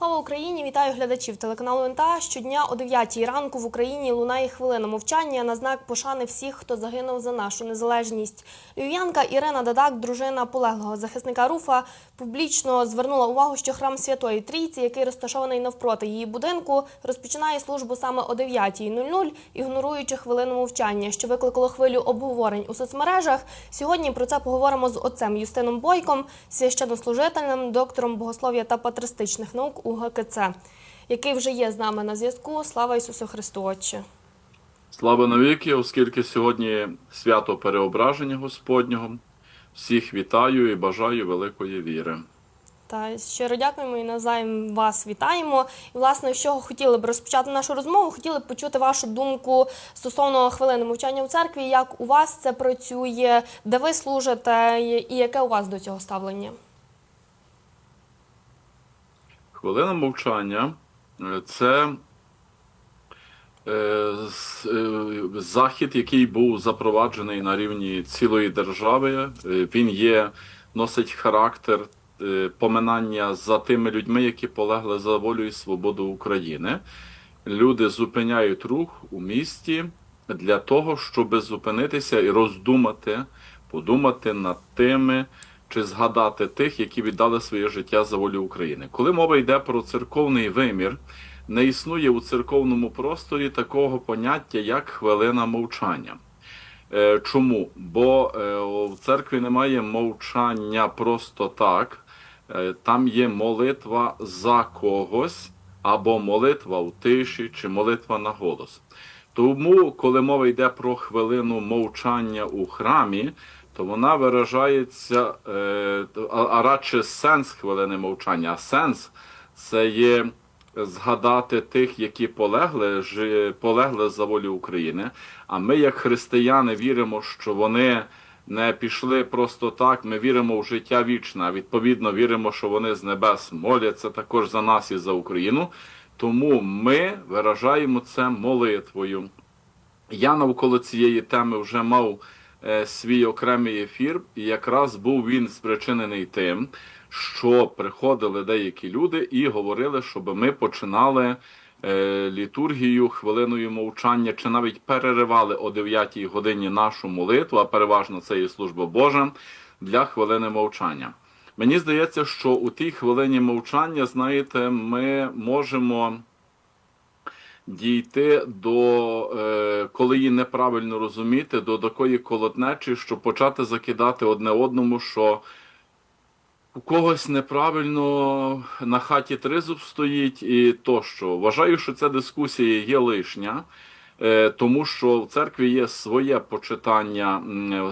Слава Україні! Вітаю глядачів телеканалу НТА. Щодня о 9 ранку в Україні лунає хвилина мовчання на знак пошани всіх, хто загинув за нашу незалежність. Львів'янка Ірина Дадак, дружина полеглого захисника Руфа, публічно звернула увагу, що храм Святої Трійці, який розташований навпроти її будинку, розпочинає службу саме о 9.00, ігноруючи хвилину мовчання, що викликало хвилю обговорень у соцмережах. Сьогодні про це поговоримо з отцем Юстином Бойком, священнослужителем, доктором богослов'я та патристичних наук у ГКЦ, який вже є з нами на зв'язку. Слава Ісусу Христу! Отче! Слава навіки, оскільки сьогодні свято переображення Господнього. Всіх вітаю і бажаю великої віри. Та щиро дякуємо і навзаєм вас вітаємо. І власне, з чого хотіли б розпочати нашу розмову, хотіли б почути вашу думку стосовно хвилини мовчання в церкві. Як у вас це працює, де ви служите, і яке у вас до цього ставлення? Хвилина мовчання е, це е, е, захід, який був запроваджений на рівні цілої держави. Він є, носить характер поминання за тими людьми, які полегли за волю і свободу України. Люди зупиняють рух у місті для того, щоб зупинитися і роздумати, подумати над тими, чи згадати тих, які віддали своє життя за волю України. Коли мова йде про церковний вимір, не існує у церковному просторі такого поняття, як хвилина мовчання. Е, Чому? Бо е, в церкві немає мовчання просто так. Е, Там є молитва за когось, або молитва в тиші, чи молитва на голос. Тому, коли мова йде про хвилину мовчання у храмі, то вона виражається, е, а, радше сенс хвилини мовчання. Сенс це є згадати тих, які полегли, полегли за волю України. А ми, як християни, віримо, що вони не пішли просто так. Ми віримо в життя вічне. а Відповідно, віримо, що вони з небес моляться також за нас і за Україну. Тому ми виражаємо це молитвою. Я навколо цієї теми вже мав свій окремий ефір, і якраз був він спричинений тим, що приходили деякі люди і говорили, щоб ми починали е, літургію хвилиною мовчання, чи навіть переривали о 9 годині нашу молитву, а переважно це є служба Божа для хвилини мовчання. Мені здається, що у тій хвилині мовчання, знаєте, ми можемо дійти до, е, коли її неправильно розуміти, до такої колотнечі, що почати закидати одне одному, що у когось неправильно на хаті тризуб стоїть і тощо. Вважаю, що ця дискусія є лишня. е, Тому що в церкві є своє почитання,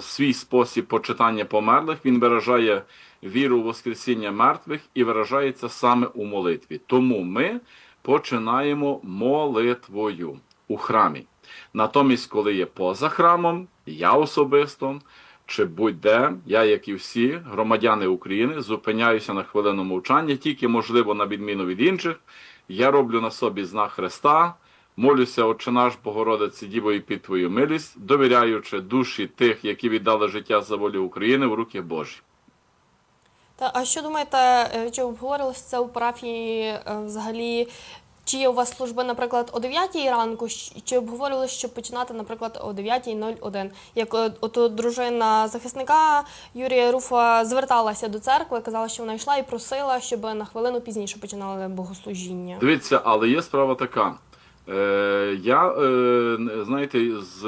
свій спосіб почитання померлих. Він виражає віру в Воскресіння мертвих і виражається саме у молитві. Тому ми починаємо молитвою у храмі. Натомість, коли є поза храмом, я особисто чи будь-де, я, як і всі громадяни України, зупиняюся на хвилину мовчання, тільки можливо, на відміну від інших. Я роблю на собі знак Христа, молюся, Отче наш Богородиці Діво і під Твою милість, довіряючи душі тих, які віддали життя за волю України в руки Божі. Та а що думаєте, е, чи обговорилось це у парафії е, взагалі? Чи є у вас служба, наприклад, о 9 ранку, чи обговорювали, щоб починати, наприклад, о 9.01? Як от дружина захисника Юрія Руфа зверталася до церкви, казала, що вона йшла і просила, щоб на хвилину пізніше починали богослужіння. Дивіться, але є справа така. Е, я, е, знаєте, з,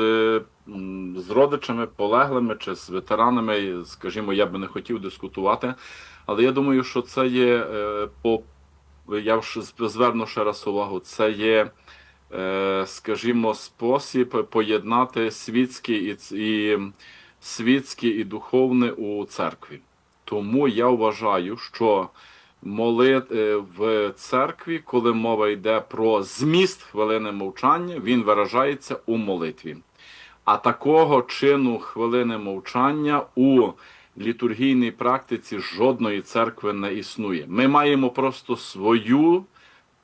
з родичами, полеглими чи з ветеранами, скажімо, я би не хотів дискутувати, але я думаю, що це є е, по. Я зверну ще раз увагу, це є, скажімо, спосіб поєднати світське і, і світське і духовне у церкві. Тому я вважаю, що молит е, в церкві, коли мова йде про зміст хвилини мовчання, він виражається у молитві. А такого чину хвилини мовчання у літургійній практиці жодної церкви не існує. Ми маємо просто свою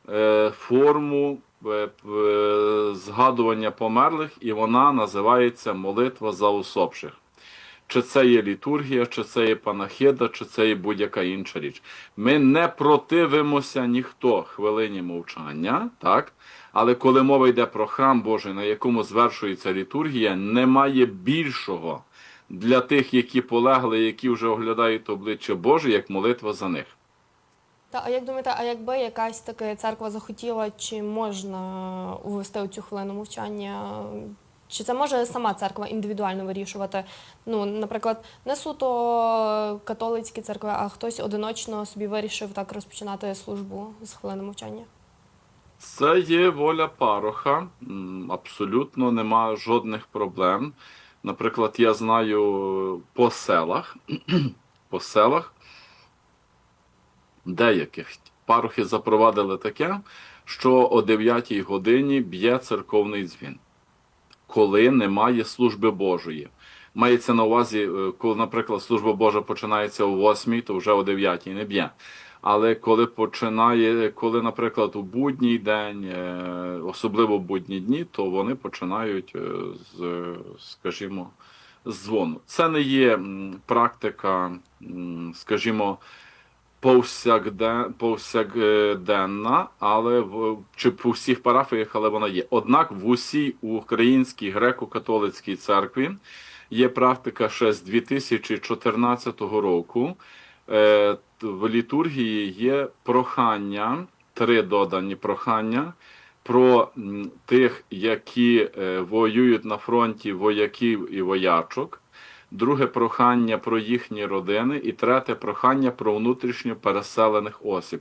е, форму е, е, згадування померлих, і вона називається молитва за усопших. Чи це є літургія, чи це є панахида, чи це є будь-яка інша річ. Ми не противимося ніхто хвилині мовчання, так? Але коли мова йде про храм Божий, на якому звершується літургія, немає більшого для тих, які полегли, які вже оглядають обличчя Боже, як молитва за них. Та а як думаєте, а якби якась таки церква захотіла, чи можна увести цю хвилину мовчання? Чи це може сама церква індивідуально вирішувати? Ну, наприклад, не суто католицькі церкви, а хтось одиночно собі вирішив так розпочинати службу з хвилини мовчання? Це є воля пароха, абсолютно немає жодних проблем. Наприклад, я знаю по селах, по селах деяких парохи запровадили таке, що о 9 годині б'є церковний дзвін, коли немає служби Божої. Мається на увазі, е, коли, наприклад, служба Божа починається о 8, то вже о 9 не б'є. Але коли починає, коли, наприклад, у будній день, е, особливо в будні дні, то вони починають е, з, скажімо, з дзвону. Це не є практика, скажімо, повсякден, повсякденна, але в чи по всіх парафіях, але вона є. Однак в усій українській греко-католицькій церкві є практика ще з 2014 року. Е, В літургії є прохання, три додані прохання про тих, які е, воюють на фронті вояків і воячок. Друге прохання про їхні родини, і третє прохання про внутрішньо переселених осіб.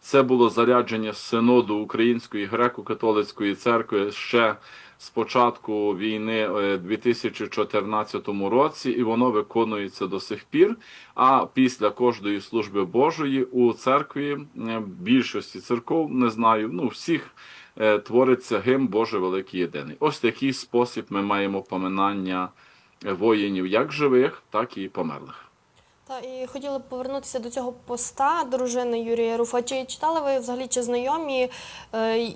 Це було зарядження синоду Української греко-католицької церкви ще з початку війни е, 2014 році, і воно виконується до сих пір. А після кожної служби Божої у церкві е, більшості церков не знаю, ну всіх е, твориться гимн Боже Великий Єдиний. Ось такий спосіб ми маємо поминання воїнів, як живих, так і померлих. Та і хотіли б повернутися до цього поста дружини Юрія Руфа. Чи читали ви взагалі, чи знайомі? Е,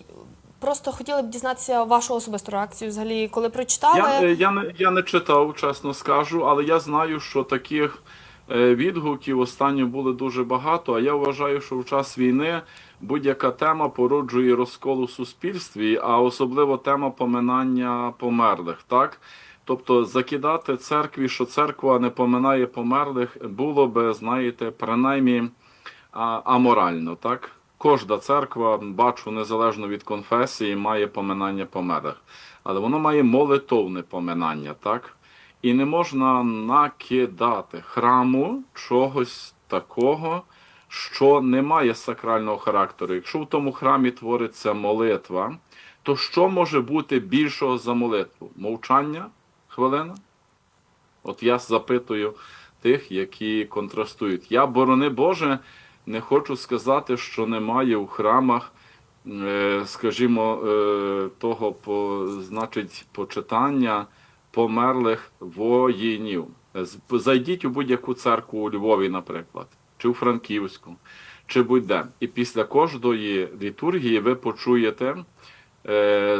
Просто хотіли б дізнатися вашу особисту реакцію, взагалі, коли прочитали. Я, е, я, не, я не читав, чесно скажу, але я знаю, що таких е, відгуків останньо було дуже багато. А я вважаю, що в час війни будь-яка тема породжує розкол у суспільстві, а особливо тема поминання померлих. Так? Тобто закидати церкві, що церква не поминає померлих, було би, знаєте, принаймні аморально, так? Кожна церква, бачу, незалежно від конфесії, має поминання померлих. Але воно має молитовне поминання, так? І не можна накидати храму чогось такого, що не має сакрального характеру. Якщо в тому храмі твориться молитва, то що може бути більшого за молитву? Мовчання? Хвилина? От я запитую тих, які контрастують. Я, борони Боже, не хочу сказати, що немає у храмах, е, скажімо, е, того значить, почитання померлих воїнів. Зайдіть у будь-яку церкву у Львові, наприклад, чи у Франківську, чи будь-де. І після кожної літургії ви почуєте. Е,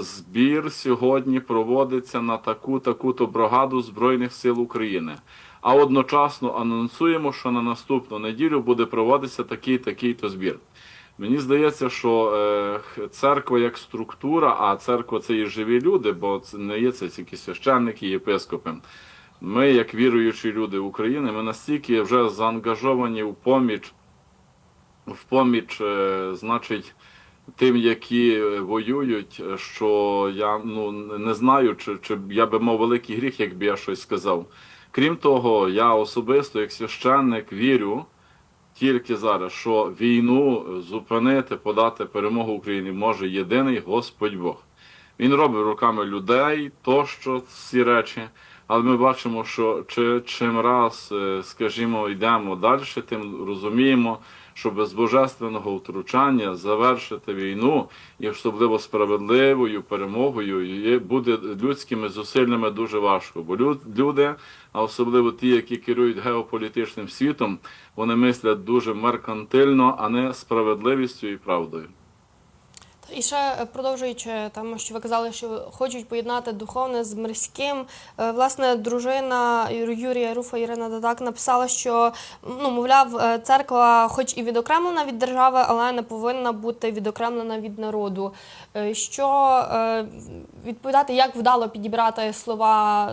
Збір сьогодні проводиться на таку таку-то бригаду Збройних сил України. А одночасно анонсуємо, що на наступну неділю буде проводитися такий такий-то збір. Мені здається, що е, церква як структура, а церква це і живі люди, бо це не є це тільки священники єпископи. Ми, як віруючі люди України, ми настільки вже заангажовані в поміч, в поміч, е, значить, тим, які е, воюють, е, що я ну не знаю, чи, чи я би мав великий гріх, якби я щось сказав. Крім того, я особисто, як священник, вірю тільки зараз, що війну зупинити, подати перемогу Україні може єдиний Господь Бог. Він робить руками людей тощо ці речі, але ми бачимо, що чи, чим раз, е, скажімо, йдемо далі, тим розуміємо, що без божественного втручання завершити війну і особливо справедливою перемогою буде людськими зусиллями дуже важко. Бо лю- люди, а особливо ті, які керують геополітичним світом, вони мислять дуже меркантильно, а не справедливістю і правдою. І ще е, продовжуючи там, що ви казали, що хочуть поєднати духовне з мирським. е, Власне, дружина Юрія Руфа Ірина Дадак написала, що ну, мовляв, е, церква, хоч і відокремлена від держави, але не повинна бути відокремлена від народу. Е, Що е, відповідати, як вдало підібрати слова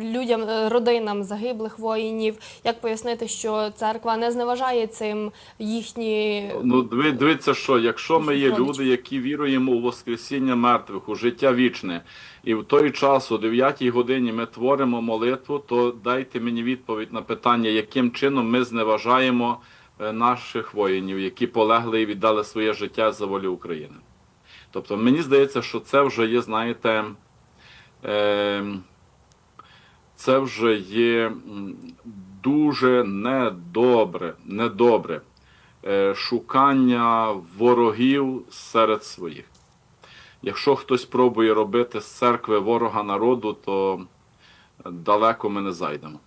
людям, е, родинам загиблих воїнів, як пояснити, що церква не зневажає цим їхні Ну, диви- дивіться, що якщо ми є люди, які віруємо у Воскресіння мертвих, у життя вічне, і в той час, о 9 годині, ми творимо молитву, то дайте мені відповідь на питання, яким чином ми зневажаємо е, наших воїнів, які полегли і віддали своє життя за волю України. Тобто, мені здається, що це вже є, знаєте, е, це вже є дуже недобре, недобре е, шукання ворогів серед своїх. Якщо хтось пробує робити з церкви ворога народу, то далеко ми не зайдемо.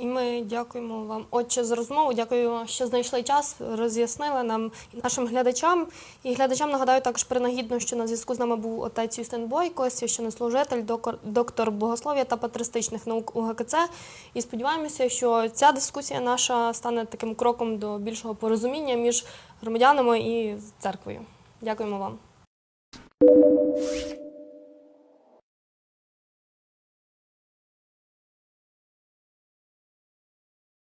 І ми дякуємо вам, отче, за розмову. Дякую, що знайшли час, роз'яснили нам і нашим глядачам. І глядачам нагадаю також принагідно, що на зв'язку з нами був отець Юстин Бойко, священнослужитель, доктор богослов'я та патристичних наук УГКЦ. І сподіваємося, що ця дискусія наша стане таким кроком до більшого порозуміння між громадянами і церквою. Дякуємо вам.